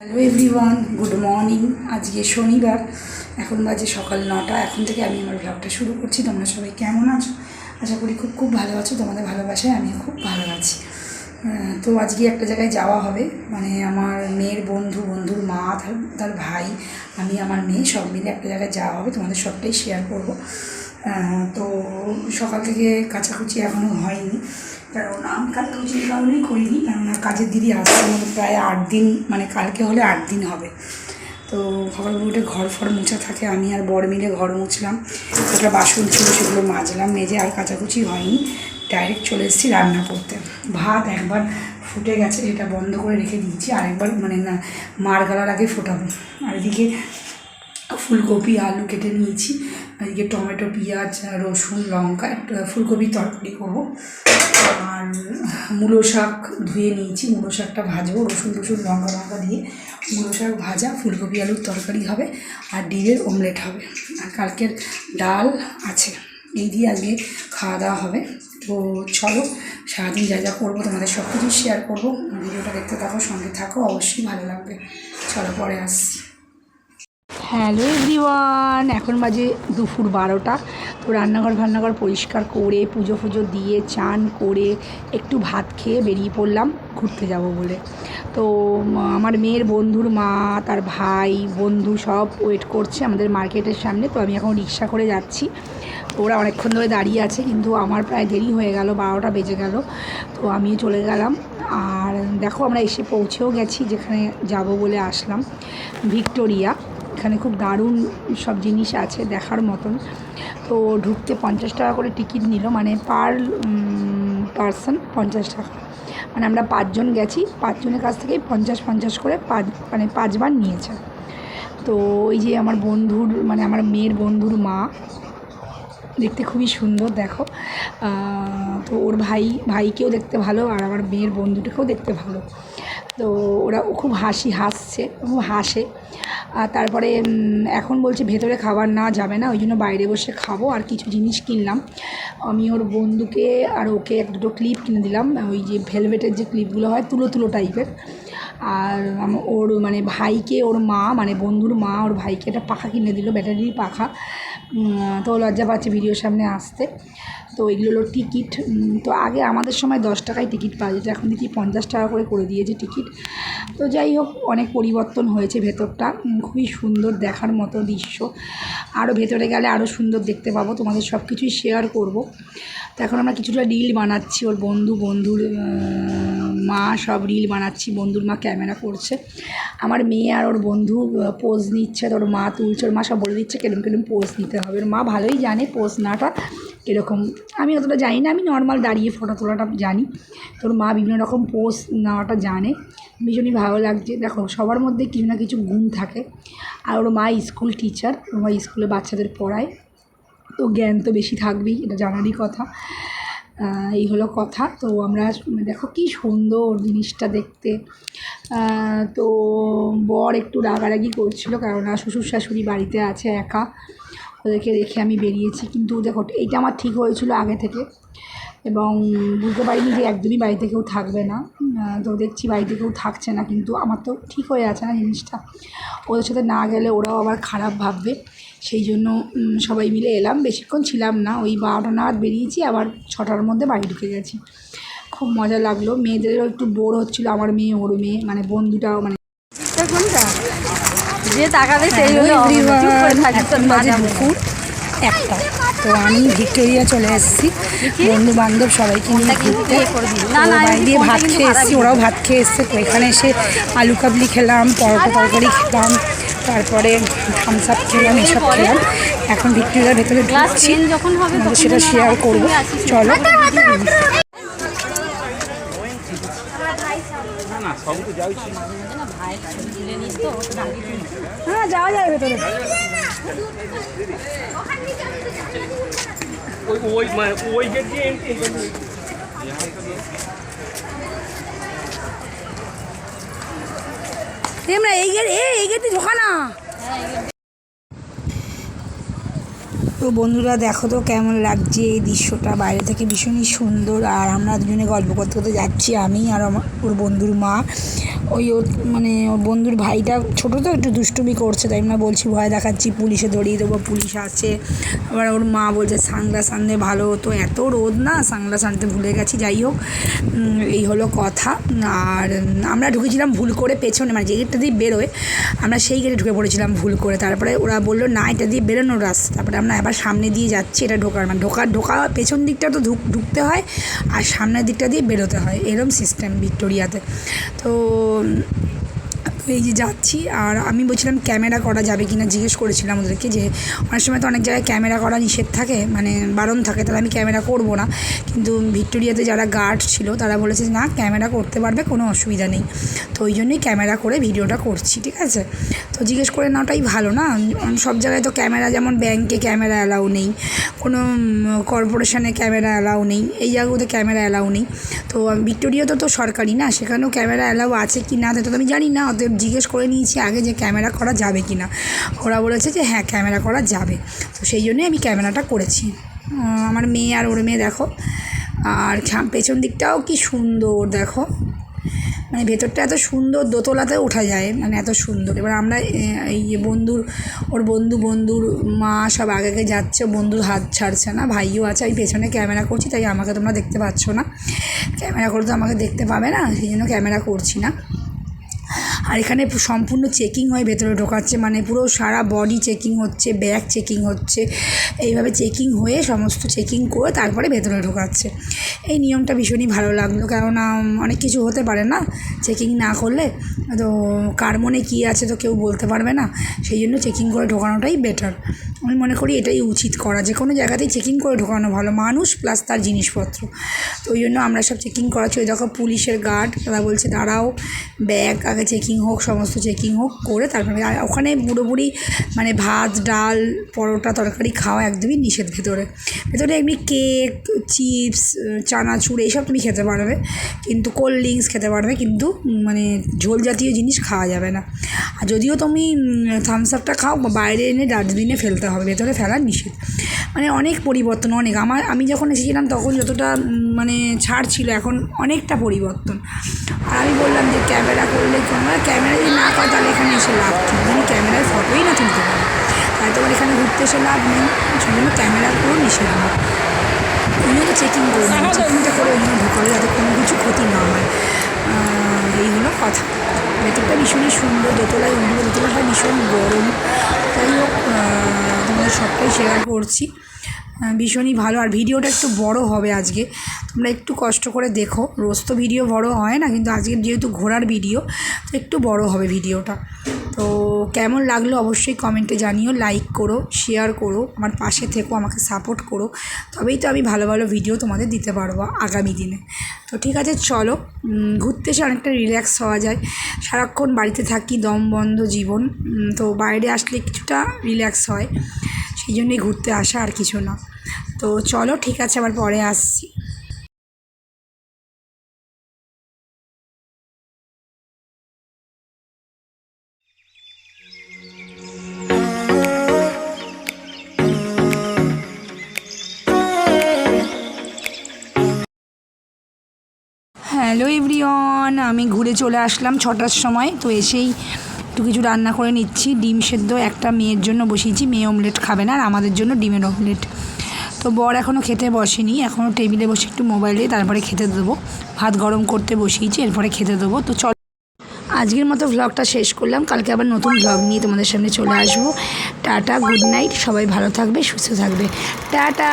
Hello everyone good morning আজকে শনিবার, এখন বাজে সকাল নটা। এখন থেকে আমি আমার ব্লগটা শুরু করছি। তোমরা সবাই কেমন আছো? আশা করি খুব খুব ভালো আছো। তোমাদের ভালোবাসায় আমি খুব ভালো আছি। তো আজকে একটা জায়গায় যাওয়া হবে। মানে আমার মেয়ের বন্ধু, বন্ধুর মা, তার তার ভাই, আমি, আমার মেয়ে সব মিলে একটা জায়গায় যাওয়া হবে। তোমাদের সবটাই শেয়ার করব। তো সকাল থেকে কাচাকুচি এখনও হয়নি। কারণ আমি কাচাকুচি এই কারণেই করিনি, কেননা কাজের দিদি আসছে প্রায় আট দিন মানে কালকে হলে আট দিন হবে। তো সকালবেলা উঠে ঘর ফর মোছা থাকে, আমি আর বর মিলে ঘর মুছলাম। একটা বাসন ছিল, সেগুলো মাজলাম, মেজে আর কাচাকুচি হয়নি। ডাইরেক্ট চলে এসেছি রান্না করতে। ভাত একবার ফুটে গেছে, এটা বন্ধ করে রেখে দিয়েছি, আরেকবার মানে না, মার গালার আগে ফোটাবো। আর এদিকে ফুলকপি, আলু কেটে নিয়েছি। এদিকে টমেটো, পেঁয়াজ, রসুন, লঙ্কা, একটা ফুলকপির তরকারি করব। আর মূলো শাক ধুয়ে নিয়েছি। মূলো শাকটা ভাজবো। রসুন রসুন লঙ্কা লঙ্কা দিয়ে মূলো শাক ভাজা। ফুলকপি, আলুর তরকারি হবে আর ডিমের অমলেট হবে। আর কালকের ডাল আছে। এই দিয়ে আজকে খাওয়া দাওয়া হবে। তো চলো, সারাদিন যা যা করব, তোমাদের সব কিছু শেয়ার করব। ভিডিওটা দেখতে থাকো, সঙ্গে থাকো, অবশ্যই ভালো লাগবে। চলো, পরে আসছি। হ্যালো এভরিওয়ান, এখন বাজে দুপুর বারোটা। তো রান্নাঘর ফান্নাঘর পরিষ্কার করে, পুজো ফুজো দিয়ে, চান করে, একটু ভাত খেয়ে বেরিয়ে পড়লাম, ঘুরতে যাব বলে। তো আমার মেয়ের বন্ধুর মা, তার ভাই, বন্ধু সব ওয়েট করছে আমাদের মার্কেটের সামনে। তো আমি এখন রিক্সা করে যাচ্ছি। ওরা অনেকক্ষণ ধরে দাঁড়িয়ে আছে, কিন্তু আমার প্রায় দেরি হয়ে গেল, বারোটা বেজে গেল। তো আমিও চলে গেলাম। আর দেখো আমরা এসে পৌঁছেও গেছি, যেখানে যাব বলে আসলাম। ভিক্টোরিয়া। এখানে খুব দারুণ সব জিনিস আছে দেখার মতন। তো ঢুকতে পঞ্চাশ টাকা করে টিকিট নিল মানে পার পার্সন পঞ্চাশ টাকা। মানে আমরা পাঁচজন গেছি, পাঁচজনের কাছ থেকেই পঞ্চাশ পঞ্চাশ করে পাঁচ মানে পাঁচবার নিয়েছে। তো ওই যে আমার বন্ধুর মানে আমার মেয়ের বন্ধুর মা, দেখতে খুবই সুন্দর, দেখো। তো ওর ভাই, ভাইকেও দেখতে ভালো, আর আমার মেয়ের বন্ধুটাকেও দেখতে ভালো। তো ওরা খুব হাসি, হাসছে, খুব হাসে। আর তারপরে এখন বলছে ভেতরে খাবার না যাবে না, ওই জন্য বাইরে বসে খাব আর কিছু জিনিস কিনলাম। আমি ওর বন্ধুকে আর ওকে এক দুটো ক্লিপ কিনে দিলাম, ওই যে ভেলভেটের যে ক্লিপগুলো হয় তুলো তুলো টাইপের। আর ওর মানে ভাইকে, ওর মা মানে বন্ধুর মা, ওর ভাইকে একটা পাখা কিনে দিল, ব্যাটারির পাখা। তো লজ্জা পাচ্ছে ভিডিওর সামনে আসতে। তো এগুলো হলো টিকিট তো আগে আমাদের সময় দশ টাকায় টিকিট পাওয়া যেত, এখন দেখি পঞ্চাশ টাকা করে করে দিয়েছে টিকিট তো যাই হোক, অনেক পরিবর্তন হয়েছে ভেতরটা খুবই সুন্দর দেখার মতো দৃশ্য। আরও ভেতরে গেলে আরও সুন্দর দেখতে পাবো, তোমাদের সব কিছুই শেয়ার করব। তো এখন আমরা কিছুটা রিল বানাচ্ছি, ওর বন্ধু বন্ধুর মা সব রিল বানাচ্ছি, বন্ধুর মা ক্যামেরা করছে। আমার মেয়ে আর ওর বন্ধু পোজ নিচ্ছে তোর মা তুলছে, ওর মা সব বলে দিচ্ছে, কেরম কিরম পোজ নিতে হবে। ওর মা ভালোই জানে পোজ নাটা কীরকম। আমি অতটা জানি না, আমি নর্মাল দাঁড়িয়ে ফটো তোলাটা জানি। তোর মা বিভিন্ন রকম পোজ নেওয়াটা জানে। ভীষণই ভালো লাগছে। দেখো, সবার মধ্যে কিছু না কিছু গুণ থাকে। আর ওর মা স্কুল টিচার ওর মা স্কুলে বাচ্চাদের পড়ায়। তো জ্ঞান তো বেশি থাকবেই, এটা জানারই কথা। এই হলো কথা। তো আমরা দেখো কি সুন্দর জিনিসটা দেখতে। তো বর একটু রাগারাগি করছিল কেননা শ্বশুর শাশুড়ি বাড়িতে আছে একা। ওদেরকে রেখে আমি বেরিয়েছি। কিন্তু দেখো, এইটা আমার ঠিক হয়েছিল আগে থেকে। এবং বুঝতে পারিনি যে একদমই বাড়িতে কেউ থাকবে না। তো দেখছি বাড়িতে কেউ থাকছে না। কিন্তু আমার তো ঠিক হয়ে আছে না জিনিসটা। ওদের সাথে না গেলে ওরাও আবার খারাপ ভাববে। সেই জন্য সবাই মিলে এলাম। বেশিক্ষণ ছিলাম না। ওই বারোটা নাগাদ বেরিয়েছি আবার ছটার মধ্যে বাড়ি ঢুকে গেছি। খুব মজা লাগল। মেয়েদেরও একটু বোর হচ্ছিল আমার মেয়ে ওর মেয়ে মানে বন্ধুটাও মানে যে তাকাবে সেই একটা। তো আমি ভিক্টোরিয়া চলে এসেছি। বন্ধু বান্ধব সবাইকে নিয়ে ঘুরতে। ইয়ে না, বাড়ি দিয়ে ভাত খেয়ে এসেছি ওরাও ভাত খেয়ে এসছে। তো এখানে এসে আলু কাবলি খেলাম পরোটা তরকারি খেলাম। তারপরে থামস আপ খেলাম এসব খেলাম। এখন ভিক্টোরিয়ার ভেতরে ঢুকছি। হবে সেটা শেয়ার করব। চলো। হ্যাঁ যাওয়া যাবে ভেতরে। ওই ওই মানে ওই গেট দিয়ে এই গেট এই গেটে ঢোকা না। তো বন্ধুরা, দেখো তো কেমন লাগছে এই দৃশ্যটা। বাইরে থেকে ভীষণই সুন্দর। আর আমরা দুজনে গল্প করতে করতে যাচ্ছি, আমি আর আমার, ওর বন্ধুর মা। ওই ওর মানে ওর বন্ধুর ভাইটা ছোটো তো, একটু দুষ্টুমি করছে, তাই আমরা বলছি, ভয় দেখাচ্ছি, পুলিশে ধরিয়ে দেবো, পুলিশ আছে আবার ওর মা বলছে সাংগ্লাস আনলে ভালো হতো এত রোদ না? সাংগ্লাস আনতে ভুলে গেছি, যাই হোক। এই হলো কথা। আর আমরা ঢুকেছিলাম ভুল করে পেছনে মানে যে গেটটা দিয়ে বেরোয়, আমরা সেই গেটে ঢুকে পড়েছিলাম ভুল করে। তারপরে ওরা বলল, না, এটা দিয়ে বেরোনোর রাস্তা। তারপরে আমরা আবার সামনে দিয়ে যাচ্ছি, এটা ঢোকার মানে ঢোকার ঢোকা পেছন দিকটা তো ঢুক, ঢুকতে হয় আর সামনের দিকটা দিয়ে বেরোতে হয়, এরম সিস্টেম ভিক্টোরিয়াতে। তো এই যে যাচ্ছি, আর আমি বলছিলাম ক্যামেরা করা যাবে কি না জিজ্ঞেস করেছিলাম ওদেরকে যে অনেক সময় তো অনেক জায়গায় ক্যামেরা করা নিষেধ থাকে মানে বারণ থাকে, তাহলে আমি ক্যামেরা করব না। কিন্তু ভিক্টোরিয়াতে যারা গার্ড ছিল, তারা বলেছে না, ক্যামেরা করতে পারবে, কোনো অসুবিধা নেই। তো ওই জন্যই ক্যামেরা করে ভিডিওটা করছি, ঠিক আছে? তো জিজ্ঞেস করে নেওয়াটাই ভালো না? সব জায়গায় তো ক্যামেরা, যেমন ব্যাংকে ক্যামেরা অ্যালাউ নেই, কোনো কর্পোরেশনে ক্যামেরা অ্যালাউ নেই, এই জায়গাগুলোতে ক্যামেরা অ্যালাউ নেই। তো ভিক্টোরিয়া তো তো সরকারি না, সেখানেও ক্যামেরা অ্যালাউ আছে কি না তো আমি জানি না, অতএব জিজ্ঞেস করে নিয়েছি আগে যে ক্যামেরা করা যাবে কি না। ওরা বলেছে যে হ্যাঁ ক্যামেরা করা যাবে। তো সেই জন্যই আমি ক্যামেরাটা করেছি। আমার মেয়ে আর ওর মেয়ে দেখো। আর পেছন দিকটাও কি সুন্দর দেখো। মানে ভেতরটা এত সুন্দর, দোতলাতে ওঠা যায়। মানে এত সুন্দর। এবার আমরা এই বন্ধুর, ওর বন্ধু, বন্ধুর মা সব আগে আগে যাচ্ছে, বন্ধুর হাত ছাড়ছে না, ভাইও আছে, আমি পেছনে ক্যামেরা করছি, তাই আমাকে তোমরা দেখতে পাচ্ছ না। ক্যামেরা করে তো আমাকে দেখতে পাবে না, সেই জন্য ক্যামেরা করছি না। আর এখানে সম্পূর্ণ চেকিং হয়ে ভেতরে ঢোকাচ্ছে মানে পুরো সারা বডি চেকিং হচ্ছে ব্যাগ চেকিং হচ্ছে। এইভাবে চেকিং হয়ে সমস্ত চেকিং করে তারপরে ভেতরে ঢোকাচ্ছে। এই নিয়মটা ভীষণই ভালো লাগল, কেননা অনেক কিছু হতে পারে না চেকিং না করলে। তো কার মনে কী আছে তো কেউ বলতে পারবে না, সেই জন্য চেকিং করে ঢোকানোটাই বেটার আমি মনে করি এটাই উচিত করা, যে কোনো জায়গাতেই চেকিং করে ঢোকানো ভালো, মানুষ প্লাস তার জিনিসপত্র। তো ওই জন্য আমরা সব চেকিং করাচ্ছি। ওই দেখো পুলিশের গার্ড তারা বলছে, দাঁড়াও ব্যাগ চেকিং হোক, সমস্ত চেকিং হোক, করে তারপরে আর ওখানে পুরোপুরি মানে ভাত, ডাল, পরোটা, তরকারি খাওয়া একদমই নিষেধ ভেতরে। ভেতরে এমনি কেক চিপস চানাচুর এইসব তুমি খেতে পারবে। কিন্তু কোল্ড ড্রিঙ্কস খেতে পারবে, কিন্তু মানে ঝোল জাতীয় জিনিস খাওয়া যাবে না। আর যদিও তুমি থামস আপটা খাও বাইরে এনে ডাস্টবিনে ফেলতে হবে, ভেতরে ফেলা নিষেধ। মানে অনেক পরিবর্তন, অনেক। আমার আমি যখন এসেছিলাম তখন যতটা মানে ছাড় ছিল, এখন অনেকটা পরিবর্তন। আর আমি বললাম যে ক্যামেরা করলে তোমরা ক্যামেরা যদি না করো তাহলে এখানে এসে লাভ তুমি ক্যামেরায় ফটোই না তুলতে পারো। তাই তোমার এখানে ঘুরতে এসে লাভ নেই। সেই ক্যামেরার ক্যামেরা পুরো নিষেধ না উনিও চেকিং করে নেন চেকিংটা করে অন্য ঢোকাবে যাতে কোনো কিছু ক্ষতি না হয়। এই হলো কথা। ভেতরটা ভীষণই সুন্দর, দোতলায় উঠবে। দোতলাটা ভীষণ গরম। তাই হোক তোমাদের সবটাই শেয়ার করছি। ভীষণই ভালো। আর ভিডিওটা একটু বড় হবে আজকে। তোমরা একটু কষ্ট করে দেখো। রোজ তো ভিডিও বড় হয় না, কিন্তু আজকে যেহেতু ঘোরার ভিডিও, তো একটু বড় হবে ভিডিওটা। তো কেমন লাগল অবশ্যই কমেন্টে জানিও, লাইক করো, শেয়ার করো, আমার পাশে থেকো, আমাকে সাপোর্ট করো। তবেই তো আমি ভালো ভালো ভিডিও তোমাদের দিতে পারব আগামী দিনে। তো ঠিক আছে, চলো ঘুরতে এসে অনেকটা রিল্যাক্স হওয়া যায়। সারাক্ষণ বাড়িতে থাকি, দম বন্ধ জীবন। তো বাইরে আসলে কিছুটা রিল্যাক্স হয়। সেই জন্যই ঘুরতে আসা আর কিছু না। তো চলো, ঠিক আছে, আবার পরে আসছি। হ্যালো এভরিওয়ান, আমি ঘুরে চলে আসলাম ছটার সময়। তো এসেই একটু কিছু রান্না করে নিচ্ছি। ডিম সেদ্ধ একটা মেয়ের জন্য বসিয়েছি। মেয়ে অমলেট খাবে না আর আমাদের জন্য ডিমের অমলেট তো বর এখনও খেতে বসেনি। এখনও টেবিলে বসে একটু মোবাইল তারপরে খেতে দেবো। ভাত গরম করতে বসিয়েছি, এরপরে খেতে দেবো। তো চল। আজকের মতো ভ্লগটা শেষ করলাম। কালকে আবার নতুন ভ্লগ নিয়ে তোমাদের সামনে চলে আসব। টাটা গুড নাইট সবাই ভালো থাকবে, সুস্থ থাকবে। টাটা!